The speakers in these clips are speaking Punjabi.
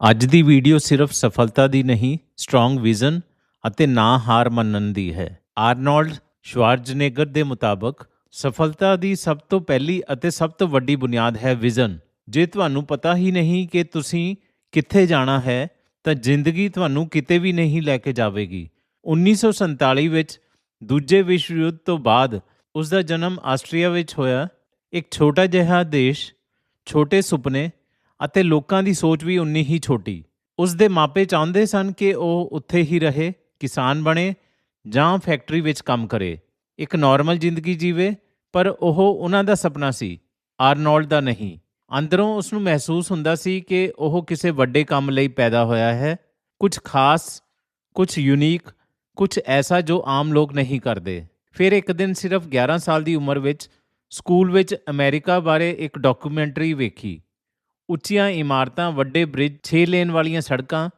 ਅੱਜ ਦੀ ਵੀਡੀਓ ਸਿਰਫ ਸਫਲਤਾ ਦੀ ਨਹੀਂ ਸਟਰੋਂਗ ਵਿਜ਼ਨ ਅਤੇ ਨਾ ਹਾਰ ਮੰਨਣ ਦੀ ਹੈ। ਆਰਨੋਲਡ ਸ਼ਵਾਰਜ਼ਨੇਗਰ ਦੇ ਮੁਤਾਬਕ, ਸਫਲਤਾ ਦੀ ਸਭ ਤੋਂ ਪਹਿਲੀ ਅਤੇ ਸਭ ਤੋਂ ਵੱਡੀ ਬੁਨਿਆਦ ਹੈ ਵਿਜ਼ਨ ਜੇ ਤੁਹਾਨੂੰ ਪਤਾ ਹੀ ਨਹੀਂ ਕਿ ਤੁਸੀਂ ਕਿੱਥੇ ਜਾਣਾ ਹੈ, ਤਾਂ ਜ਼ਿੰਦਗੀ ਤੁਹਾਨੂੰ ਕਿਤੇ ਵੀ ਨਹੀਂ ਲੈ ਕੇ ਜਾਵੇਗੀ। 1947 ਵਿੱਚ ਦੂਜੇ ਵਿਸ਼ਵ ਯੁੱਧ ਤੋਂ ਬਾਅਦ ਉਸ ਦਾ ਜਨਮ ਆਸਟਰੀਆ ਵਿੱਚ ਹੋਇਆ। ਇੱਕ ਛੋਟਾ ਜਿਹਾ ਦੇਸ਼, ਛੋਟੇ ਸੁਪਨੇ ਅਤੇ ਲੋਕਾਂ ਦੀ ਸੋਚ ਵੀ ਉਨੀ ਹੀ ਛੋਟੀ। ਉਸ ਦੇ ਮਾਪੇ ਚਾਹੁੰਦੇ ਸਨ ਕਿ ਉਹ ਉੱਥੇ ਹੀ ਰਹੇ, ਕਿਸਾਨ ਬਣੇ, ਜਾਂ ਫੈਕਟਰੀ ਵਿੱਚ ਕੰਮ ਕਰੇ। ਇੱਕ ਨਾਰਮਲ ਜ਼ਿੰਦਗੀ ਜੀਵੇ, ਪਰ ਉਹ ਉਹਨਾਂ ਦਾ ਸੁਪਨਾ ਸੀ, ਆਰਨੋਲਡ ਦਾ ਨਹੀਂ। ਅੰਦਰੋਂ ਉਸ ਨੂੰ ਮਹਿਸੂਸ ਹੁੰਦਾ ਸੀ ਕਿ ਉਹ ਕਿਸੇ ਵੱਡੇ ਕੰਮ ਲਈ ਪੈਦਾ ਹੋਇਆ ਹੈ। ਕੁਝ ਖਾਸ ਕੁਝ ਯੂਨੀਕ ਕੁਝ ਐਸਾ ਜੋ ਆਮ ਲੋਕ ਨਹੀਂ ਕਰਦੇ। ਫਿਰ ਇੱਕ ਦਿਨ ਸਿਰਫ 11 ਸਾਲ ਦੀ ਉਮਰ ਵਿੱਚ, ਸਕੂਲ ਵਿੱਚ ਅਮਰੀਕਾ ਬਾਰੇ ਇੱਕ ਡਾਕੂਮੈਂਟਰੀ ਵੇਖੀ। ਉੱਚੀਆਂ ਇਮਾਰਤਾਂ, ਵੱਡੇ ਬ੍ਰਿਜ 6 ਲੇਨ ਵਾਲੀਆਂ ਸੜਕਾਂ,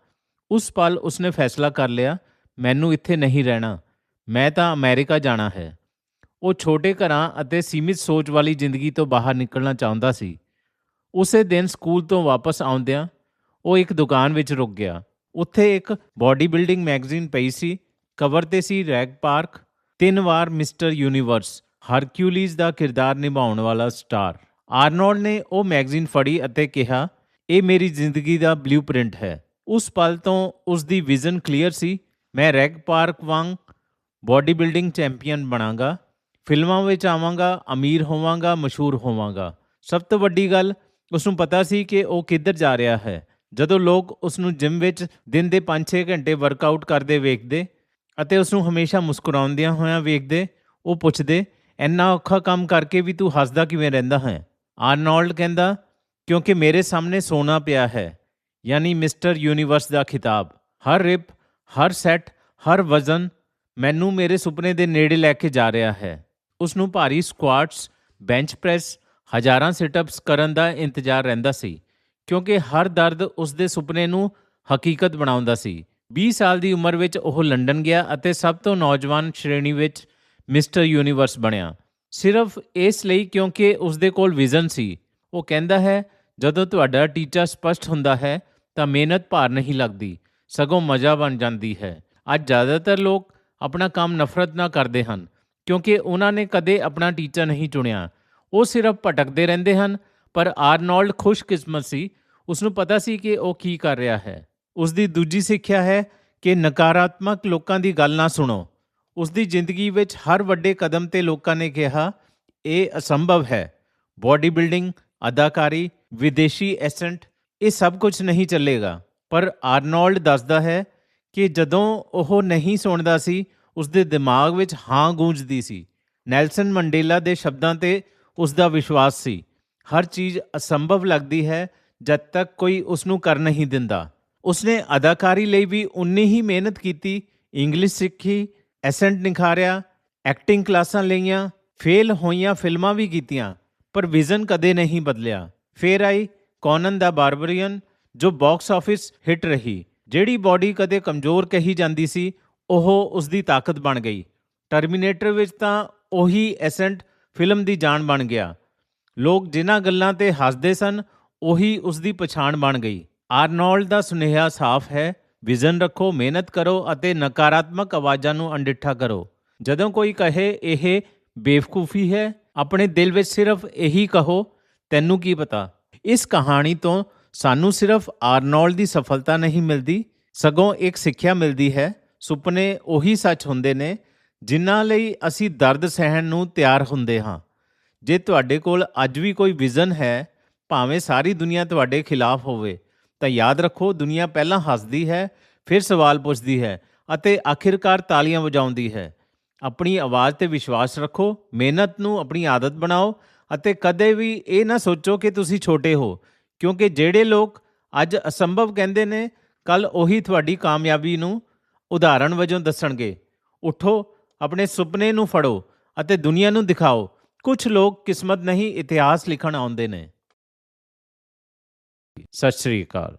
ਉਸ ਪਲ ਉਸਨੇ ਫੈਸਲਾ ਕਰ ਲਿਆ, ਮੈਨੂੰ ਇੱਥੇ ਨਹੀਂ ਰਹਿਣਾ। ਮੈਂ ਤਾਂ ਅਮਰੀਕਾ ਜਾਣਾ ਹੈ। ਉਹ ਛੋਟੇ ਘਰਾਂ ਅਤੇ ਸੀਮਿਤ ਸੋਚ ਵਾਲੀ ਜ਼ਿੰਦਗੀ ਤੋਂ ਬਾਹਰ ਨਿਕਲਣਾ ਚਾਹੁੰਦਾ ਸੀ। ਉਸੇ ਦਿਨ ਸਕੂਲ ਤੋਂ ਵਾਪਸ ਆਉਂਦਿਆਂ ਉਹ ਇੱਕ ਦੁਕਾਨ ਵਿੱਚ ਰੁਕ ਗਿਆ। ਉੱਥੇ ਇੱਕ ਬਾਡੀ ਬਿਲਡਿੰਗ ਮੈਗਜ਼ੀਨ ਪਈ ਸੀ। ਕਵਰ ਤੇ ਸੀ ਰੈਗ ਪਾਰਕ। ਤਿੰਨ ਵਾਰ ਮਿਸਟਰ ਯੂਨੀਵਰਸ ਹਰਕਿਊਲੀਜ਼ ਦਾ ਕਿਰਦਾਰ ਨਿਭਾਉਣ ਵਾਲਾ ਸਟਾਰ। ਆਰਨੋਲਡ ਨੇ ਉਹ ਮੈਗਜ਼ੀਨ ਫੜੀ ਅਤੇ ਕਿਹਾ, ਇਹ ਮੇਰੀ ਜ਼ਿੰਦਗੀ ਦਾ ਬਲੂਪ੍ਰਿੰਟ ਹੈ। ਉਸ ਪਲ ਤੋਂ ਉਸ ਦੀ ਵਿਜ਼ਨ ਕਲੀਅਰ ਸੀ। ਮੈਂ ਰੈਗ ਪਾਰਕ ਵਾਂਗ ਬਾਡੀ ਬਿਲਡਿੰਗ ਚੈਂਪੀਅਨ ਬਣਾਂਗਾ। ਫਿਲਮਾਂ ਵਿੱਚ ਆਵਾਂਗਾ, ਅਮੀਰ ਹੋਵਾਂਗਾ, ਮਸ਼ਹੂਰ ਹੋਵਾਂਗਾ। ਸਭ ਤੋਂ ਵੱਡੀ ਗੱਲ ਉਸ ਨੂੰ ਪਤਾ ਸੀ ਕਿ ਉਹ ਕਿੱਧਰ ਜਾ ਰਿਹਾ ਹੈ। ਜਦੋਂ ਲੋਕ ਉਸ ਨੂੰ ਜਿਮ ਵਿੱਚ ਦਿਨ ਦੇ 5-6 ਘੰਟੇ ਵਰਕਆਊਟ ਕਰਦੇ ਵੇਖਦੇ ਅਤੇ ਉਸ ਨੂੰ ਹਮੇਸ਼ਾ ਮੁਸਕਰਾਉਂਦਿਆਂ ਹੋਇਆਂ ਵੇਖਦੇ, ਉਹ ਪੁੱਛਦੇ, ਇੰਨਾ ਔਖਾ ਕੰਮ ਕਰਕੇ ਵੀ ਤੂੰ ਹੱਸਦਾ ਕਿਵੇਂ ਰਹਿੰਦਾ ਹੈ? ਆਰਨੋਲਡ ਕਹਿੰਦਾ, ਕਿਉਂਕਿ ਮੇਰੇ ਸਾਹਮਣੇ ਸੋਨਾ ਪਿਆ ਹੈ, ਯਾਨੀ ਮਿਸਟਰ ਯੂਨੀਵਰਸ ਦਾ ਖਿਤਾਬ। ਹਰ ਰਿਪ, ਹਰ ਸੈਟ, ਹਰ ਵਜ਼ਨ ਮੈਨੂੰ ਮੇਰੇ ਸੁਪਨੇ ਦੇ ਨੇੜੇ ਲੈ ਕੇ ਜਾ ਰਿਹਾ ਹੈ। ਉਸ ਨੂੰ ਭਾਰੀ ਸਕੁਆਟਸ ਬੈਂਚ ਪ੍ਰੈਸ ਹਜ਼ਾਰਾਂ ਸਿਟਅਪਸ ਕਰਨ ਦਾ ਇੰਤਜ਼ਾਰ ਰਹਿੰਦਾ ਸੀ, ਕਿਉਂਕਿ ਹਰ ਦਰਦ ਉਸ ਦੇ ਸੁਪਨੇ ਨੂੰ ਹਕੀਕਤ ਬਣਾਉਂਦਾ ਸੀ। 20 ਸਾਲ ਦੀ ਉਮਰ ਵਿੱਚ ਉਹ ਲੰਡਨ ਗਿਆ ਅਤੇ ਸਭ ਤੋਂ ਨੌਜਵਾਨ ਸ਼੍ਰੇਣੀ ਵਿੱਚ ਮਿਸਟਰ ਯੂਨੀਵਰਸ ਬਣਿਆ। ਸਿਰਫ ਇਸ ਲਈ ਕਿਉਂਕਿ ਉਸ ਦੇ ਕੋਲ ਵਿਜ਼ਨ ਸੀ। ਉਹ ਕਹਿੰਦਾ ਹੈ, ਜਦੋਂ ਤੁਹਾਡਾ ਟੀਚਾ ਸਪਸ਼ਟ ਹੁੰਦਾ ਹੈ, ਤਾਂ ਮਿਹਨਤ ਭਾਰ ਨਹੀਂ ਲੱਗਦੀ, ਸਗੋਂ ਮਜ਼ਾ ਬਣ ਜਾਂਦੀ ਹੈ। ਅੱਜ ਜ਼ਿਆਦਾਤਰ ਲੋਕ ਆਪਣਾ ਕੰਮ ਨਫ਼ਰਤ ਨਾਲ ਕਰਦੇ ਹਨ, ਕਿਉਂਕਿ ਉਹਨਾਂ ਨੇ ਕਦੇ ਆਪਣਾ ਟੀਚਾ ਨਹੀਂ ਚੁਣਿਆ। ਉਹ ਸਿਰਫ ਭਟਕਦੇ ਰਹਿੰਦੇ ਹਨ, ਪਰ ਆਰਨੋਲਡ ਖੁਸ਼ਕਿਸਮਤ ਸੀ। ਉਸ ਨੂੰ ਪਤਾ ਸੀ ਕਿ ਉਹ ਕੀ ਕਰ ਰਿਹਾ ਹੈ। ਉਸ ਦੀ ਦੂਜੀ ਸਿੱਖਿਆ ਹੈ ਕਿ ਨਕਾਰਾਤਮਕ ਲੋਕਾਂ ਦੀ ਗੱਲ ਨਾ ਸੁਣੋ। ਉਸ ਦੀ ਜ਼ਿੰਦਗੀ ਵਿੱਚ ਹਰ ਵੱਡੇ ਕਦਮ ਤੇ ਲੋਕਾਂ ਨੇ ਕਿਹਾ, ਇਹ ਅਸੰਭਵ ਹੈ। ਬਾਡੀ ਬਿਲਡਿੰਗ ਅਦਾਕਾਰੀ, ਵਿਦੇਸ਼ੀ ਐਸੈਂਟ, ਇਹ ਸਭ ਕੁਝ ਨਹੀਂ ਚੱਲੇਗਾ। ਪਰ ਆਰਨੋਲਡ ਦੱਸਦਾ ਹੈ ਕਿ ਜਦੋਂ ਉਹ ਨਹੀਂ ਸੁਣਦਾ ਸੀ ਉਸ ਦੇ ਦਿਮਾਗ ਵਿੱਚ ਹਾਂ ਗੂੰਜਦੀ ਸੀ। ਨੈਲਸਨ ਮੰਡੇਲਾ ਦੇ ਸ਼ਬਦਾਂ ਤੇ ਉਸ ਦਾ ਵਿਸ਼ਵਾਸ ਸੀ। ਹਰ ਚੀਜ਼ ਅਸੰਭਵ ਲੱਗਦੀ ਹੈ, ਜਦ ਤੱਕ ਕੋਈ ਉਸ ਨੂੰ ਕਰ ਨਹੀਂ ਦਿੰਦਾ। ਉਸਨੇ ਅਦਾਕਾਰੀ ਲਈ ਵੀ ਉਨੀ ਹੀ ਮਿਹਨਤ ਕੀਤੀ, ਇੰਗਲਿਸ਼ ਸਿੱਖੀ ਐਸੈਂਟ ਨਿਖਾਰਿਆ, ਐਕਟਿੰਗ ਕਲਾਸਾਂ ਲਈਆਂ, ਫੇਲ ਹੋਈਆਂ ਫਿਲਮਾਂ ਵੀ ਕੀਤੀਆਂ, ਪਰ ਵਿਜ਼ਨ ਕਦੇ ਨਹੀਂ ਬਦਲਿਆ। ਫੇਰ ਆਈ ਕੌਨਨ ਦਾ ਬਾਰਬਰੀਅਨ, ਜੋ ਬਾਕਸ ਆਫਿਸ ਹਿੱਟ ਰਹੀ। ਜਿਹੜੀ ਬਾਡੀ ਕਦੇ ਕਮਜ਼ੋਰ ਕਹੀ ਜਾਂਦੀ ਸੀ, ਉਹ ਉਸ ਦੀ ਤਾਕਤ ਬਣ ਗਈ। ਟਰਮੀਨੇਟਰ ਵਿੱਚ ਤਾਂ ਉਹੀ ਐਸੈਂਟ ਫਿਲਮ ਦੀ ਜਾਨ ਬਣ ਗਿਆ। ਲੋਕ ਜਿਨ੍ਹਾਂ ਗੱਲਾਂ ਤੇ ਹੱਸਦੇ ਸਨ, ਉਹੀ ਉਸ ਦੀ ਪਛਾਣ ਬਣ ਗਈ। ਆਰਨੋਲਡ ਦਾ ਸੁਨੇਹਾ ਸਾਫ਼ ਹੈ ਵਿਜ਼ਨ ਰੱਖੋ, ਮਿਹਨਤ ਕਰੋ ਅਤੇ ਨਕਾਰਾਤਮਕ ਆਵਾਜ਼ਾਂ ਨੂੰ ਅਣਡਿੱਠਾ ਕਰੋ। ਜਦੋਂ ਕੋਈ ਕਹੇ, ਇਹ ਬੇਵਕੂਫੀ ਹੈ, ਆਪਣੇ ਦਿਲ ਵਿੱਚ ਸਿਰਫ ਇਹੀ ਕਹੋ, ਤੈਨੂੰ ਕੀ ਪਤਾ? ਇਸ ਕਹਾਣੀ ਤੋਂ ਸਾਨੂੰ ਸਿਰਫ ਆਰਨੋਲਡ ਦੀ ਸਫਲਤਾ ਨਹੀਂ ਮਿਲਦੀ, ਸਗੋਂ ਇੱਕ ਸਿੱਖਿਆ ਮਿਲਦੀ ਹੈ। ਸੁਪਨੇ ਉਹੀ ਸੱਚ ਹੁੰਦੇ ਨੇ, ਜਿਨ੍ਹਾਂ ਲਈ ਅਸੀਂ ਦਰਦ ਸਹਿਣ ਨੂੰ ਤਿਆਰ ਹੁੰਦੇ ਹਾਂ। ਜੇ ਤੁਹਾਡੇ ਕੋਲ ਅੱਜ ਵੀ ਕੋਈ ਵਿਜ਼ਨ ਹੈ, ਭਾਵੇਂ ਸਾਰੀ ਦੁਨੀਆ ਤੁਹਾਡੇ ਖਿਲਾਫ ਹੋਵੇ ਤਾਂ ਯਾਦ ਰੱਖੋ, ਦੁਨੀਆ ਪਹਿਲਾਂ ਹੱਸਦੀ ਹੈ, ਫਿਰ ਸਵਾਲ ਪੁੱਛਦੀ ਹੈ ਅਤੇ ਆਖਿਰਕਾਰ ਤਾਲੀਆਂ ਵਜਾਉਂਦੀ ਹੈ। ਆਪਣੀ ਆਵਾਜ਼ ਤੇ ਵਿਸ਼ਵਾਸ ਰੱਖੋ, ਮਿਹਨਤ ਨੂੰ ਆਪਣੀ ਆਦਤ ਬਣਾਓ ਅਤੇ ਕਦੇ ਵੀ ਇਹ ਨਾ ਸੋਚੋ ਕਿ ਤੁਸੀਂ ਛੋਟੇ ਹੋ, ਕਿਉਂਕਿ ਜਿਹੜੇ ਲੋਕ ਅੱਜ ਅਸੰਭਵ ਕਹਿੰਦੇ ਨੇ ਕੱਲ ਉਹੀ ਤੁਹਾਡੀ ਕਾਮਯਾਬੀ ਨੂੰ ਉਦਾਹਰਣ ਵਜੋਂ ਦੱਸਣਗੇ। ਉਠੋ, ਆਪਣੇ ਸੁਪਨੇ ਨੂੰ ਫੜੋ ਅਤੇ ਦੁਨੀਆ ਨੂੰ ਦਿਖਾਓ। ਕੁਝ ਲੋਕ ਕਿਸਮਤ ਨਹੀਂ, ਇਤਿਹਾਸ ਲਿਖਣ ਆਉਂਦੇ ਨੇ। ਸਤਿ ਸ਼੍ਰੀ ਅਕਾਲ।